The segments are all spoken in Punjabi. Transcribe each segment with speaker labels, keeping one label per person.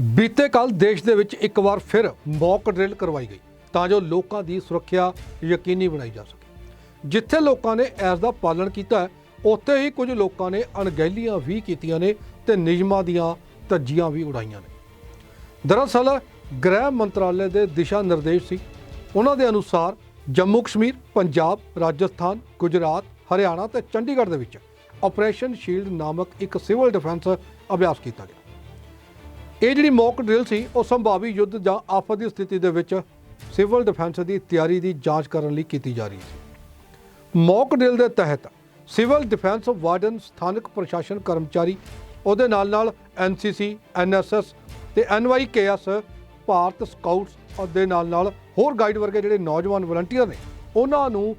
Speaker 1: ਬੀਤੇ ਕੱਲ ਦੇਸ਼ ਦੇ ਵਿੱਚ ਇੱਕ ਵਾਰ ਫਿਰ ਮੌਕ ਡਰਿਲ ਕਰਵਾਈ ਗਈ ਤਾਂ ਜੋ ਲੋਕਾਂ ਦੀ ਸੁਰੱਖਿਆ ਯਕੀਨੀ ਬਣਾਈ ਜਾ ਸਕੇ। ਜਿੱਥੇ ਲੋਕਾਂ ਨੇ ਇਸ ਦਾ ਪਾਲਣ ਕੀਤਾ, ਉੱਥੇ ਹੀ ਕੁਝ ਲੋਕਾਂ ਨੇ ਅਣਗਹਿਲੀਆਂ ਵੀ ਕੀਤੀਆਂ ਨੇ ਤੇ ਨਿਯਮਾਂ ਦੀਆਂ ਧੱਜੀਆਂ ਵੀ ਉਡਾਈਆਂ ਨੇ। ਦਰਅਸਲ, ਗ੍ਰਹਿ ਮੰਤਰਾਲੇ ਦੇ ਦਿਸ਼ਾ ਨਿਰਦੇਸ਼ ਸੀ। ਉਹਨਾਂ ਦੇ ਅਨੁਸਾਰ, ਜੰਮੂ ਕਸ਼ਮੀਰ, ਪੰਜਾਬ, ਰਾਜਸਥਾਨ, ਗੁਜਰਾਤ, ਹਰਿਆਣਾ ਤੇ ਚੰਡੀਗੜ੍ਹ ਦੇ ਵਿੱਚ ਆਪਰੇਸ਼ਨ ਸ਼ੀਲਡ ਨਾਮਕ ਇੱਕ ਸਿਵਲ ਡਿਫੈਂਸ ਅਭਿਆਸ ਕੀਤਾ ਗਿਆ। ਇਹ ਜਿਹੜੀ ਮੌਕ ਡਰਿਲ ਸੀ, ਉਹ ਸੰਭਾਵੀ ਯੁੱਧ ਜਾਂ ਆਫਤ ਦੀ ਸਥਿਤੀ ਦੇ ਵਿੱਚ ਸਿਵਲ ਡਿਫੈਂਸ ਦੀ ਤਿਆਰੀ ਦੀ ਜਾਂਚ ਕਰਨ ਲਈ ਕੀਤੀ ਜਾ ਰਹੀ ਸੀ। ਮੌਕ ਡਰਿਲ ਦੇ ਤਹਿਤ ਸਿਵਲ ਡਿਫੈਂਸ ਵਾਰਡਨ ਸਥਾਨਕ ਪ੍ਰਸ਼ਾਸਨ ਕਰਮਚਾਰੀ, ਉਹਦੇ ਨਾਲ ਨਾਲ ਐਨਸੀਸੀ ਐਨਐਸਐਸ ਤੇ ਐਨਵਾਈਕੇਐਸ ਭਾਰਤ ਸਕਾਊਟਸ ਦੇ ਨਾਲ ਨਾਲ ਹੋਰ ਗਾਈਡ ਵਰਗੇ ਜਿਹੜੇ ਨੌਜਵਾਨ ਵਲੰਟੀਅਰ ਨੇ, ਉਹਨਾਂ ਨੂੰ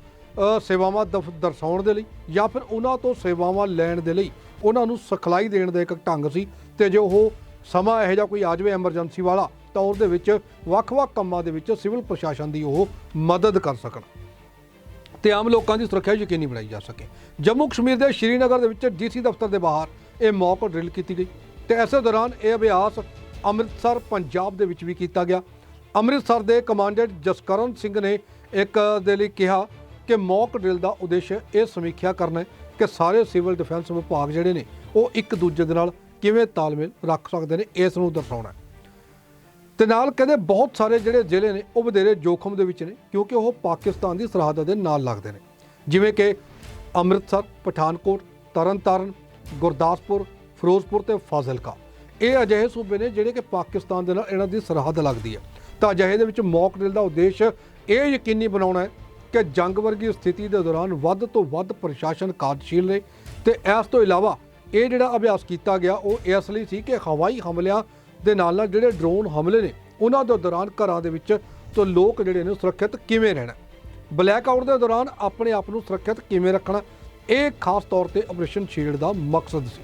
Speaker 1: ਸੇਵਾਵਾਂ ਦਫ- ਦਰਸਾਉਣ ਦੇ ਲਈ ਜਾਂ ਫਿਰ ਉਹਨਾਂ ਤੋਂ ਸੇਵਾਵਾਂ ਲੈਣ ਦੇ ਲਈ ਉਹਨਾਂ ਨੂੰ ਸਿਖਲਾਈ ਦੇਣ ਦਾ ਇੱਕ ਢੰਗ ਸੀ ਤੇ ਜੋ ਉਹ ਸਮਾਂ ਇਹੋ ਜਿਹਾ ਕੋਈ ਆ ਜਾਵੇ ਐਮਰਜੈਂਸੀ ਵਾਲਾ, ਤਾਂ ਉਹਦੇ ਵਿੱਚ ਵੱਖ-ਵੱਖ ਕੰਮਾਂ ਦੇ ਵਿੱਚ ਸਿਵਲ ਪ੍ਰਸ਼ਾਸਨ ਦੀ ਉਹ ਮਦਦ ਕਰ ਸਕਣ। ਤੇ ਆਮ ਲੋਕਾਂ ਦੀ ਸੁਰੱਖਿਆ ਯਕੀਨੀ ਬਣਾਈ ਜਾ ਸਕੇ। ਜੰਮੂ ਕਸ਼ਮੀਰ ਦੇ ਸ਼੍ਰੀਨਗਰ ਦੇ ਵਿੱਚ ਡੀਸੀ ਦਫ਼ਤਰ ਦੇ ਬਾਹਰ ਇਹ ਮੌਕ ਡਰਿਲ ਕੀਤੀ ਗਈ। ਤੇ ਇਸੇ ਦੌਰਾਨ ਇਹ ਅਭਿਆਸ ਅੰਮ੍ਰਿਤਸਰ, ਪੰਜਾਬ ਦੇ ਵਿੱਚ ਵੀ ਕੀਤਾ ਗਿਆ। ਅੰਮ੍ਰਿਤਸਰ ਦੇ ਕਮਾਂਡੈਂਟ ਜਸਕਰਨ ਸਿੰਘ ਨੇ ਇੱਕ ਦੇ ਲਈ ਕਿਹਾ ਕਿ ਮੌਕ ਡਰਿਲ ਦਾ ਉਦੇਸ਼ ਇਹ ਸਮੀਖਿਆ ਕਰਨਾ ਹੈ ਕਿ ਸਾਰੇ ਸਿਵਲ ਡਿਫੈਂਸ ਵਿਭਾਗ ਜਿਹੜੇ ਨੇ, ਉਹ ਇੱਕ ਦੂਜੇ ਦੇ ਨਾਲ ਕਿਵੇਂ ਤਾਲਮੇਲ ਰੱਖ ਸਕਦੇ ਨੇ, ਇਸ ਨੂੰ ਦਰਸਾਉਣਾ ਹੈ। ਤੇ ਨਾਲ ਕਹਿੰਦੇ ਬਹੁਤ ਸਾਰੇ ਜਿਹੜੇ ਜ਼ਿਲ੍ਹੇ ਨੇ, ਉਹ ਵਧੇਰੇ ਜੋਖਮ ਦੇ ਵਿੱਚ ਨੇ, ਕਿਉਂਕਿ ਉਹ ਪਾਕਿਸਤਾਨ ਦੀ ਸਰਹੱਦ ਦੇ ਨਾਲ ਲੱਗਦੇ ਨੇ। ਜਿਵੇਂ ਕਿ ਅੰਮ੍ਰਿਤਸਰ, ਪਠਾਨਕੋਟ, ਤਰਨਤਾਰਨ, ਗੁਰਦਾਸਪੁਰ, ਫਿਰੋਜ਼ਪੁਰ ਤੇ ਫਾਜ਼ਿਲਕਾ। ਇਹ ਅਜਿਹੇ ਸੂਬੇ ਨੇ ਜਿਹੜੇ ਕਿ ਪਾਕਿਸਤਾਨ ਦੇ ਨਾਲ ਇਹਨਾਂ ਦੀ ਸਰਹੱਦ ਲੱਗਦੀ ਹੈ। ਤਾਂ ਅਜਿਹੇ ਦੇ ਵਿੱਚ ਮੌਕ ਡਰਿਲ ਦਾ ਉਦੇਸ਼ ਇਹ ਯਕੀਨੀ ਬਣਾਉਣਾ ਹੈ ਕਿ ਜੰਗ ਵਰਗੀ ਸਥਿਤੀ ਦੇ ਦੌਰਾਨ ਵੱਧ ਤੋਂ ਵੱਧ ਪ੍ਰਸ਼ਾਸਨ ਕਾਰਜਸ਼ੀਲ ਰਹੇ ਤੇ ਇਸ ਤੋਂ ਇਲਾਵਾ ਇਹ ਜਿਹੜਾ ਅਭਿਆਸ ਕੀਤਾ ਗਿਆ, ਉਹ ਇਸ ਲਈ ਸੀ ਕਿ ਹਵਾਈ ਹਮਲਿਆਂ ਦੇ ਨਾਲ ਨਾਲ ਜਿਹੜੇ ਡਰੋਨ ਹਮਲੇ ਨੇ, ਉਹਨਾਂ ਦੇ ਦੌਰਾਨ ਘਰਾਂ ਦੇ ਵਿੱਚ ਤੋਂ ਲੋਕ ਜਿਹੜੇ ਨੇ ਸੁਰੱਖਿਅਤ ਕਿਵੇਂ ਰਹਿਣਾ। ਬਲੈਕ ਆਊਟ ਦੇ ਦੌਰਾਨ ਆਪਣੇ ਆਪ ਨੂੰ ਸੁਰੱਖਿਅਤ ਕਿਵੇਂ ਰੱਖਣਾ, ਇਹ ਖਾਸ ਤੌਰ ਤੇ ਆਪਰੇਸ਼ਨ ਸ਼ੀਲਡ ਦਾ ਮਕਸਦ ਸੀ।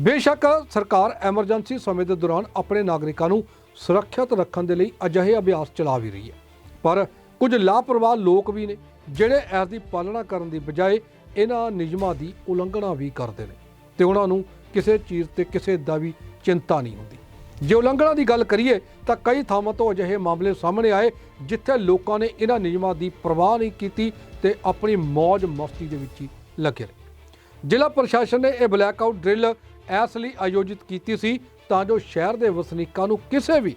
Speaker 1: ਬੇਸ਼ੱਕ ਸਰਕਾਰ ਐਮਰਜੈਂਸੀ ਸਮੇਂ ਦੇ ਦੌਰਾਨ ਆਪਣੇ ਨਾਗਰਿਕਾਂ ਨੂੰ ਸੁਰੱਖਿਅਤ ਰੱਖਣ ਦੇ ਲਈ ਅਜਿਹੇ ਅਭਿਆਸ ਚਲਾ ਵੀ ਰਹੀ ਹੈ। ਪਰ ਕੁਝ ਲਾਪਰਵਾਹ ਲੋਕ ਵੀ ਨੇ, ਜਿਹੜੇ ਇਸ ਦੀ ਪਾਲਣਾ ਕਰਨ ਦੀ ਬਜਾਏ ਇਹਨਾਂ ਨਿਯਮਾਂ ਦੀ ਉਲੰਘਣਾ ਵੀ ਕਰਦੇ ਨੇ। ਤੇ ਉਹਨਾਂ ਨੂੰ ਕਿਸੇ ਚੀਜ਼ ਤੇ ਕਿਸੇ ਦਾ ਵੀ ਚਿੰਤਾ ਨਹੀਂ ਹੁੰਦੀ। ਜੇ ਉਲੰਘਣਾ ਦੀ ਗੱਲ ਕਰੀਏ, ਤਾਂ ਕਈ ਥਾਵਾਂ ਤੋਂ ਅਜਿਹੇ ਮਾਮਲੇ ਸਾਹਮਣੇ ਆਏ, ਜਿੱਥੇ ਲੋਕਾਂ ਨੇ ਇਹਨਾਂ ਨਿਯਮਾਂ ਦੀ ਪਰਵਾਹ ਨਹੀਂ ਕੀਤੀ ਤੇ ਆਪਣੀ ਮौज ਮਸਤੀ ਦੇ ਵਿੱਚ ਹੀ ਲੱਗੇ ਰਹੇ। ਜ਼ਿਲ੍ਹਾ ਪ੍ਰਸ਼ਾਸਨ ਨੇ ਇਹ ਬਲੈਕਆਊਟ ਡਰਿਲ ਇਸ ਲਈ ਆਯੋਜਿਤ ਕੀਤੀ ਸੀ, ਤਾਂ ਜੋ ਸ਼ਹਿਰ ਦੇ ਵਸਨੀਕਾਂ ਨੂੰ ਕਿਸੇ ਵੀ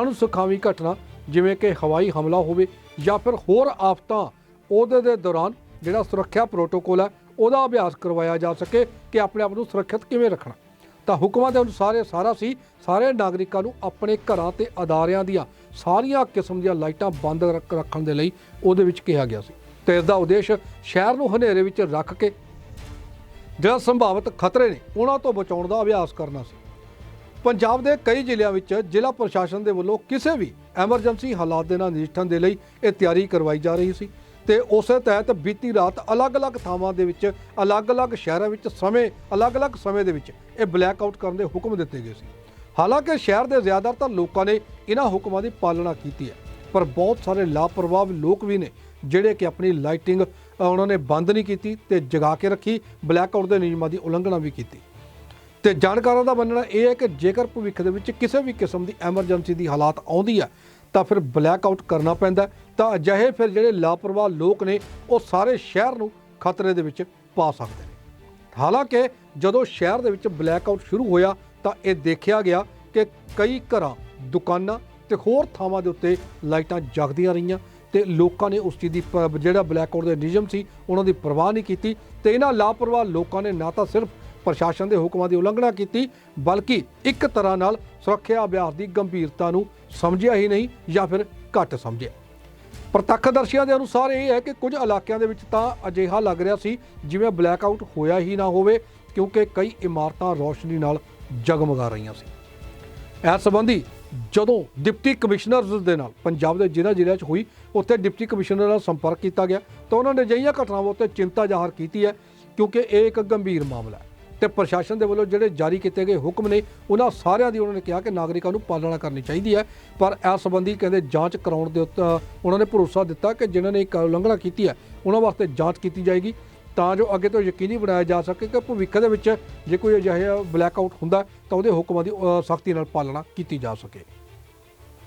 Speaker 1: ਅਣਸੁਖਾਵੀ ਘਟਨਾ, ਜਿਵੇਂ ਕਿ ਹਵਾਈ ਹਮਲਾ ਹੋਵੇ ਜਾਂ ਫਿਰ ਹੋਰ ਆਫਤਾਂ, ਉਹਦੇ ਦੇ ਦੌਰਾਨ ਜਿਹੜਾ ਸੁਰੱਖਿਆ ਪ੍ਰੋਟੋਕੋਲ ਹੈ ਉਹਦਾ ਅਭਿਆਸ ਕਰਵਾਇਆ ਜਾ ਸਕੇ ਕਿ ਆਪਣੇ ਆਪ ਨੂੰ ਸੁਰੱਖਿਅਤ ਕਿਵੇਂ ਰੱਖਣਾ। ਤਾਂ ਹੁਕਮਾਂ ਦੇ ਅਨੁਸਾਰ ਇਹ ਸਾਰਾ ਸੀ, ਸਾਰੇ ਨਾਗਰਿਕਾਂ ਨੂੰ ਆਪਣੇ ਘਰਾਂ ਤੇ ਅਦਾਰਿਆਂ ਦੀਆਂ ਸਾਰੀਆਂ ਕਿਸਮ ਦੀਆਂ ਲਾਈਟਾਂ ਬੰਦ ਰੱਖ- ਰੱਖਣ ਦੇ ਲਈ ਉਹਦੇ ਵਿੱਚ ਕਿਹਾ ਗਿਆ ਸੀ। ਤੇ ਇਸ ਦਾ ਉਦੇਸ਼ ਸ਼ਹਿਰ ਨੂੰ ਹਨੇਰੇ ਵਿੱਚ ਰੱਖ ਕੇ ਜਿਹੜਾ ਸੰਭਾਵਿਤ ਖਤਰੇ ਨੇ, ਉਹਨਾਂ ਤੋਂ ਬਚਾਉਣ ਦਾ ਅਭਿਆਸ ਕਰਨਾ ਸੀ। ਪੰਜਾਬ ਦੇ ਕਈ ਜ਼ਿਲ੍ਹਿਆਂ ਵਿੱਚ ਜ਼ਿਲ੍ਹਾ ਪ੍ਰਸ਼ਾਸਨ ਦੇ ਵੱਲੋਂ ਕਿਸੇ ਵੀ ਐਮਰਜੈਂਸੀ ਹਾਲਾਤ ਦੇ ਨਾਲ ਨਜਿੱਠਣ ਦੇ ਲਈ ਇਹ ਤਿਆਰੀ ਕਰਵਾਈ ਜਾ ਰਹੀ ਸੀ। ਤੇ ਉਸੇ ਤਹਿਤ ਬੀਤੀ ਰਾਤ ਅਲੱਗ-ਅਲੱਗ ਥਾਵਾਂ ਦੇ ਵਿੱਚ, ਅਲੱਗ-ਅਲੱਗ ਸ਼ਹਿਰਾਂ ਵਿੱਚ ਸਮੇਂ, ਅਲੱਗ-ਅਲੱਗ ਸਮੇਂ ਦੇ ਵਿੱਚ ਇਹ ਬਲੈਕ ਆਊਟ ਕਰਨ ਦੇ ਹੁਕਮ ਦਿੱਤੇ ਗਏ ਸੀ। ਹਾਲਾਂਕਿ ਸ਼ਹਿਰ ਦੇ ਜ਼ਿਆਦਾਤਰ ਲੋਕਾਂ ਨੇ ਇਹਨਾਂ ਹੁਕਮਾਂ ਦੀ ਪਾਲਣਾ ਕੀਤੀ ਹੈ, ਪਰ ਬਹੁਤ ਸਾਰੇ ਲਾਪਰਵਾਹ ਲੋਕ ਵੀ ਨੇ, ਜਿਹੜੇ ਕਿ ਆਪਣੀ ਲਾਈਟਿੰਗ ਉਹਨਾਂ ਨੇ ਬੰਦ ਨਹੀਂ ਕੀਤੀ ਤੇ ਜਗਾ ਕੇ ਰੱਖੀ ਬਲੈਕ ਆਊਟ ਦੇ ਨਿਯਮਾਂ ਦੀ ਉਲੰਘਣਾ ਵੀ ਕੀਤੀ। ਤੇ ਜਾਣਕਾਰਾਂ ਦਾ ਮੰਨਣਾ ਇਹ ਹੈ ਕਿ ਜੇਕਰ ਭਵਿੱਖ ਦੇ ਵਿੱਚ ਕਿਸੇ ਵੀ ਕਿਸਮ ਦੀ ਐਮਰਜੈਂਸੀ ਦੀ ਹਾਲਾਤ ਆਉਂਦੀ ਹੈ ਤਾਂ ਫਿਰ ਬਲੈਕ ਆਊਟ ਕਰਨਾ ਪੈਂਦਾ ਤਾਂ ਅਜਿਹੇ ਫਿਰ ਜਿਹੜੇ ਲਾਪਰਵਾਹ ਲੋਕ ਨੇ, ਉਹ ਸਾਰੇ ਸ਼ਹਿਰ ਨੂੰ ਖਤਰੇ ਦੇ ਵਿੱਚ ਪਾ ਸਕਦੇ ਨੇ। ਹਾਲਾਂਕਿ ਜਦੋਂ ਸ਼ਹਿਰ ਦੇ ਵਿੱਚ ਬਲੈਕ ਆਊਟ ਸ਼ੁਰੂ ਹੋਇਆ, ਤਾਂ ਇਹ ਦੇਖਿਆ ਗਿਆ ਕਿ ਕਈ ਘਰਾਂ, ਦੁਕਾਨਾਂ ਤੇ ਹੋਰ ਥਾਵਾਂ ਦੇ ਉੱਤੇ ਲਾਈਟਾਂ ਜਗਦੀਆਂ ਰਹੀਆਂ ਤੇ ਲੋਕਾਂ ਨੇ ਉਸ ਚੀਜ਼ ਦੀ ਪ- ਜਿਹੜਾ ਬਲੈਕਆਊਟ ਦੇ ਨਿਯਮ ਸੀ, ਉਹਨਾਂ ਦੀ ਪਰਵਾਹ ਨਹੀਂ ਕੀਤੀ ਤੇ ਇਹਨਾਂ ਲਾਪਰਵਾਹ ਲੋਕਾਂ ਨੇ ਨਾ ਤਾਂ ਸਿਰਫ ਪ੍ਰਸ਼ਾਸਨ ਦੇ ਹੁਕਮਾਂ ਦੀ ਉਲੰਘਣਾ ਕੀਤੀ, ਬਲਕਿ ਇੱਕ ਤਰ੍ਹਾਂ ਨਾਲ ਸੁਰੱਖਿਆ ਅਭਿਆਸ ਦੀ ਗੰਭੀਰਤਾ ਨੂੰ ਸਮਝਿਆ ਹੀ ਨਹੀਂ ਜਾਂ ਫਿਰ ਘੱਟ ਸਮਝਿਆ। ਪ੍ਰਤੱਖਦਰਸ਼ੀਆਂ ਦੇ ਅਨੁਸਾਰ ਇਹ ਹੈ ਕਿ ਕੁਝ ਇਲਾਕਿਆਂ ਦੇ ਵਿੱਚ ਤਾਂ ਅਜਿਹਾ ਲੱਗ ਰਿਹਾ ਸੀ ਜਿਵੇਂ ਬਲੈਕਆਊਟ ਹੋਇਆ ਹੀ ਨਾ ਹੋਵੇ, ਕਿਉਂਕਿ ਕਈ ਇਮਾਰਤਾਂ ਰੌਸ਼ਨੀ ਨਾਲ ਜਗਮਗਾ ਰਹੀਆਂ ਸੀ। ਇਸ ਸੰਬੰਧੀ ਜਦੋਂ ਡਿਪਟੀ ਕਮਿਸ਼ਨਰ ਦੇ ਨਾਲ ਪੰਜਾਬ ਦੇ ਜ਼ਿਲ੍ਹਾ ਜ਼ਿਲ੍ਹਿਆਂ 'ਚ ਹੋਈ, ਉੱਥੇ ਡਿਪਟੀ ਕਮਿਸ਼ਨਰ ਨਾਲ ਸੰਪਰਕ ਕੀਤਾ ਗਿਆ ਤਾਂ ਉਹਨਾਂ ਨੇ ਅਜਿਹੀਆਂ ਘਟਨਾਵਾਂ ਉੱਤੇ ਚਿੰਤਾ ਜ਼ਾਹਰ ਕੀਤੀ ਹੈ, ਕਿਉਂਕਿ ਇਹ ਇੱਕ ਗੰਭੀਰ ਮਾਮਲਾ ਹੈ। ਤੇ ਪ੍ਰਸ਼ਾਸਨ ਦੇ ਵੱਲੋਂ ਜਿਹੜੇ ਜਾਰੀ ਕੀਤੇ ਗਏ ਹੁਕਮ ਨੇ, ਉਹਨਾਂ ਸਾਰਿਆਂ ਦੀ ਉਹਨਾਂ ਨੇ ਕਿਹਾ ਕਿ ਨਾਗਰਿਕਾਂ ਨੂੰ ਪਾਲਣਾ ਕਰਨੀ ਚਾਹੀਦੀ ਹੈ। ਪਰ ਇਸ ਸੰਬੰਧੀ ਕਹਿੰਦੇ ਜਾਂਚ ਕਰਾਉਣ ਦੇ ਉੱਤੇ, ਉਹਨਾਂ ਨੇ ਭਰੋਸਾ ਦਿੱਤਾ ਕਿ ਜਿਨ੍ਹਾਂ ਨੇ ਇੱਕ ਉਲੰਘਣਾ ਕੀਤੀ ਹੈ, ਉਹਨਾਂ ਵਾਸਤੇ ਜਾਂਚ ਕੀਤੀ ਜਾਏਗੀ। ਤਾਂ ਜੋ ਅੱਗੇ ਤੋਂ ਯਕੀਨੀ ਬਣਾਇਆ ਜਾ ਸਕੇ ਕਿ ਭਵਿੱਖ ਦੇ ਵਿੱਚ ਜੇ ਕੋਈ ਅਜਿਹਾ ਬਲੈਕਆਊਟ ਹੁੰਦਾ, ਤਾਂ ਉਹਦੇ ਹੁਕਮਾਂ ਦੀ ਸਖਤੀ ਨਾਲ ਪਾਲਣਾ ਕੀਤੀ ਜਾ ਸਕੇ।